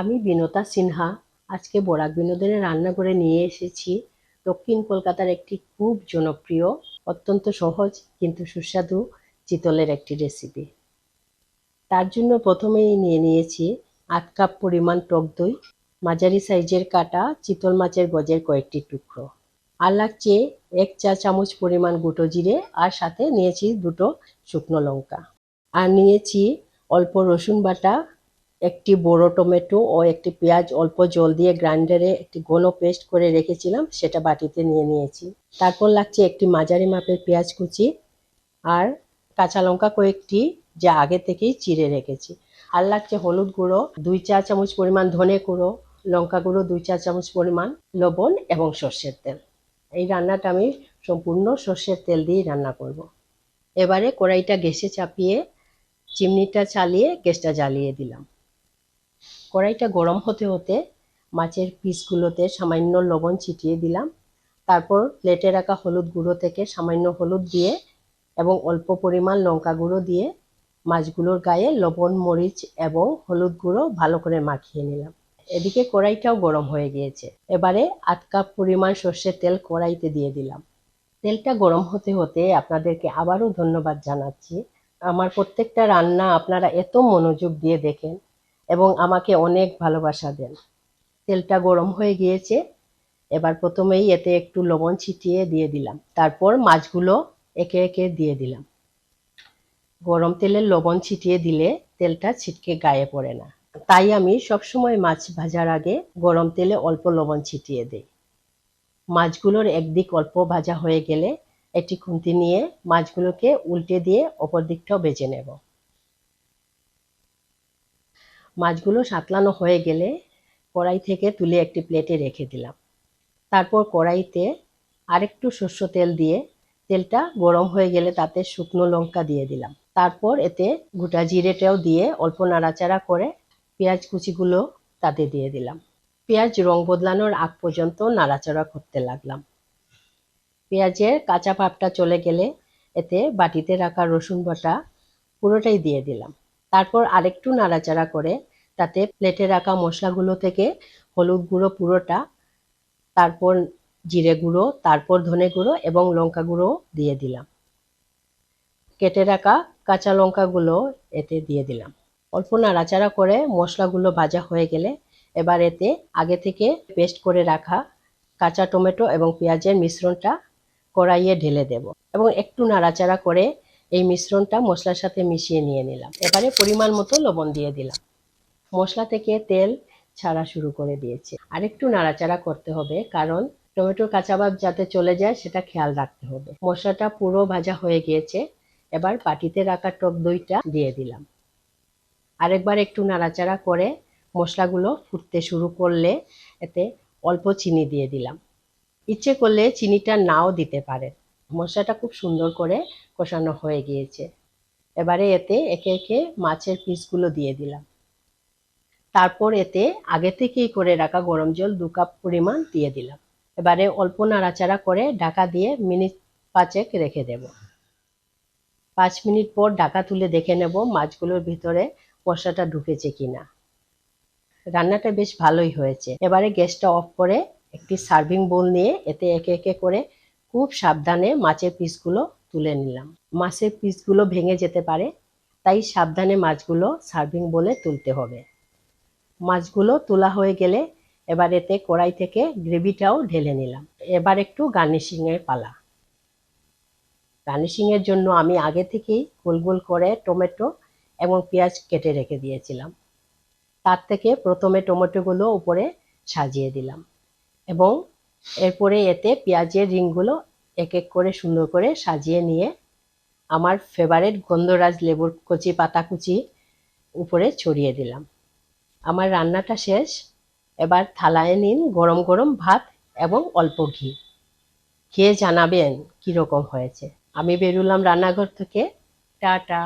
আমি বিনতা সিনহা। আজকে বরাক বিনোদনের রান্নাঘরে নিয়ে এসেছি। দক্ষিণ কলকাতার একটি খুব জনপ্রিয়, অত্যন্ত সহজ কিন্তু সুস্বাদু চিতলের একটি রেসিপি তার জন্য প্রথমেই নিয়ে নিয়েছি আধ কাপ পরিমাণ টক দই, মাঝারি সাইজের কাটা চিতল মাছের গজের কয়েকটি টুকরো। আর লাগছে এক চা চামচ পরিমাণ গুঁটো জিরে আর সাথে নিয়েছি দুটো শুকনো লঙ্কা। আর নিয়েছি অল্প রসুন বাটা একটি বড় টমেটো ও একটি পেঁয়াজ অল্প জল দিয়ে গ্রাইন্ডারে একটি ঘন পেস্ট করে রেখেছিলাম, সেটা বাটিতে নিয়ে নিয়েছি। তারপর লাগছে একটি মাঝারি মাপের পেঁয়াজ কুচি আর কাঁচা লঙ্কা কয়েকটি, যা আগে থেকেই চিড়ে রেখেছি। আর লাগছে হলুদ গুঁড়ো, দুই চা চামচ পরিমাণ ধনে গুঁড়ো, লঙ্কা গুঁড়ো, দুই চা চামচ পরিমাণ লবণ এবং সর্ষের তেল। এই রান্নাটা আমি সম্পূর্ণ সর্ষের তেল দিয়েই রান্না করব। এবারে কড়াইটা গ্যাসে চাপিয়ে, চিমনিটা চালিয়ে গ্যাসটা জ্বালিয়ে দিলাম। কড়াইটা গরম হতে হতে মাছের পিসগুলোতে সামান্য লবণ ছিটিয়ে দিলাম। তারপর প্লেটে রাখা হলুদ গুঁড়ো থেকে সামান্য হলুদ দিয়ে এবং অল্প পরিমাণ লঙ্কা গুঁড়ো দিয়ে মাছগুলোর গায়ে লবণ, মরিচ এবং হলুদ গুঁড়ো ভালো করে মাখিয়ে নিলাম। এদিকে কড়াইটাও গরম হয়ে গিয়েছে। এবারে আধ কাপ পরিমাণ সর্ষের তেল কড়াইতে দিয়ে দিলাম। তেলটা গরম হতে হতে আপনাদেরকে আবারও ধন্যবাদ জানাচ্ছি। আমার প্রত্যেকটা রান্না আপনারা এত মনোযোগ দিয়ে দেখেন। এবং আমাকে অনেক ভালোবাসা দেন। তেলটা গরম হয়ে গিয়েছে, এবার প্রথমেই এতে একটু লবণ ছিটিয়ে দিয়ে দিলাম। তারপর মাছগুলো একে একে দিয়ে দিলাম। গরম তেলে লবণ ছিটিয়ে দিলে তেলটা ছিটকে গায়ে পড়ে না। তাই আমি সবসময় মাছ ভাজার আগে গরম তেলে অল্প লবণ ছিটিয়ে দিই। মাছগুলোর একদিক অল্প ভাজা হয়ে গেলে একটি খুন্তি নিয়ে মাছগুলোকে উল্টে দিয়ে অপর দিকটাও বেজে নেব। মাছগুলো সাতলানো হয়ে গেলে কড়াই থেকে তুলে একটি প্লেটে রেখে দিলাম। তারপর কড়াইতে আরেকটু শস্য তেল দিয়ে তেলটা গরম হয়ে গেলে তাতে শুকনো লঙ্কা দিয়ে দিলাম। তারপর এতে গোটা জিরেটাও দিয়ে অল্প নাড়াচাড়া করে পেঁয়াজ কুচিগুলো তাতে দিয়ে দিলাম। পেঁয়াজ রং বদলানোর আগ পর্যন্ত নাড়াচাড়া করতে লাগলাম। পেঁয়াজের কাঁচা ভাবটা চলে গেলে এতে বাটিতে রাখা রসুন বাটা পুরোটাই দিয়ে দিলাম। তারপর আরেকটু নাড়াচাড়া করে তাতে প্লেটে রাখা মশলাগুলো থেকে হলুদ গুঁড়ো পুরোটা, তারপর জিরে গুঁড়ো, তারপর ধনে গুঁড়ো এবং লঙ্কা গুঁড়ো দিয়ে দিলাম। কেটে রাখা কাঁচা লঙ্কাগুলো এতে দিয়ে দিলাম। অল্প নাড়াচাড়া করে মশলাগুলো ভাজা হয়ে গেলে এবার এতে আগে থেকে পেস্ট করে রাখা কাঁচা টমেটো এবং পেঁয়াজের মিশ্রণটা কড়াইয়ে ঢেলে দেব এবং একটু নাড়াচাড়া করে এই মিশ্রণটা মশলার সাথে মিশিয়ে নিয়ে নিলাম। এবারে পরিমাণ মতো লবণ দিয়ে দিলাম। মশলা থেকে তেল ছাড়া শুরু করে দিয়েছে। আরেকটু নাড়াচাড়া করতে হবে, কারণ টমেটোর কাঁচা ভাব যাতে চলে যায়, সেটা খেয়াল রাখতে হবে। মশলাটা পুরো ভাজা হয়ে গিয়েছে, এবার বাটিতে রাখা টক দইটা দিয়ে দিলাম। আরেকবার একটু নাড়াচাড়া করে মশলাগুলো ফুটতে শুরু করলে এতে অল্প চিনি দিয়ে দিলাম। ইচ্ছে করলে চিনিটা নাও দিতে পারেন। মশলাটা খুব সুন্দর করে কষানো হয়ে গিয়েছে। এবারে এতে একে একে মাছের পিসগুলো দিয়ে দিলাম। তারপর এতে আগে থেকেই করে রাখা গরম জল দু কাপ পরিমাণ দিয়ে দিলাম। এবারে অল্প নাড়াচাড়া করে ঢাকা দিয়ে মিনিট পাঁচেক রেখে দেব। পাঁচ মিনিট পর ঢাকা তুলে দেখে নেব মাছগুলোর ভিতরে মশলাটা ঢুকেছে কিনা। রান্নাটা বেশ ভালোই হয়েছে। এবারে গ্যাসটা অফ করে একটি সার্ভিং বোল নিয়ে এতে একে একে করে খুব সাবধানে মাছের পিসগুলো তুলে নিলাম। মাছের পিসগুলো ভেঙে যেতে পারে, তাই সাবধানে মাছগুলো সার্ভিং বলে তুলতে হবে। মাছগুলো তোলা হয়ে গেলে এবার এতে কড়াই থেকে গ্রেভিটাও ঢেলে নিলাম। এবার একটু গার্নিশিংয়ের পালা। গার্নিশিংয়ের জন্য আমি আগে থেকেই গোল গোল করে টমেটো এবং পেঁয়াজ কেটে রেখে দিয়েছিলাম। তার থেকে প্রথমে টমেটোগুলো উপরে সাজিয়ে দিলাম এবং এরপরে এতে পেঁয়াজের রিংগুলো এক এক করে সুন্দর করে সাজিয়ে নিয়ে আমার ফেভারেট গন্ধরাজ লেবুর কচি পাতা কুচি উপরে ছড়িয়ে দিলাম। আমার রান্নাটা শেষ। এবার থালায় নিন গরম গরম ভাত এবং অল্প ঘি। খেয়ে জানাবেন কীরকম হয়েছে। আমি বেরুলাম রান্নাঘর থেকে। টাটা।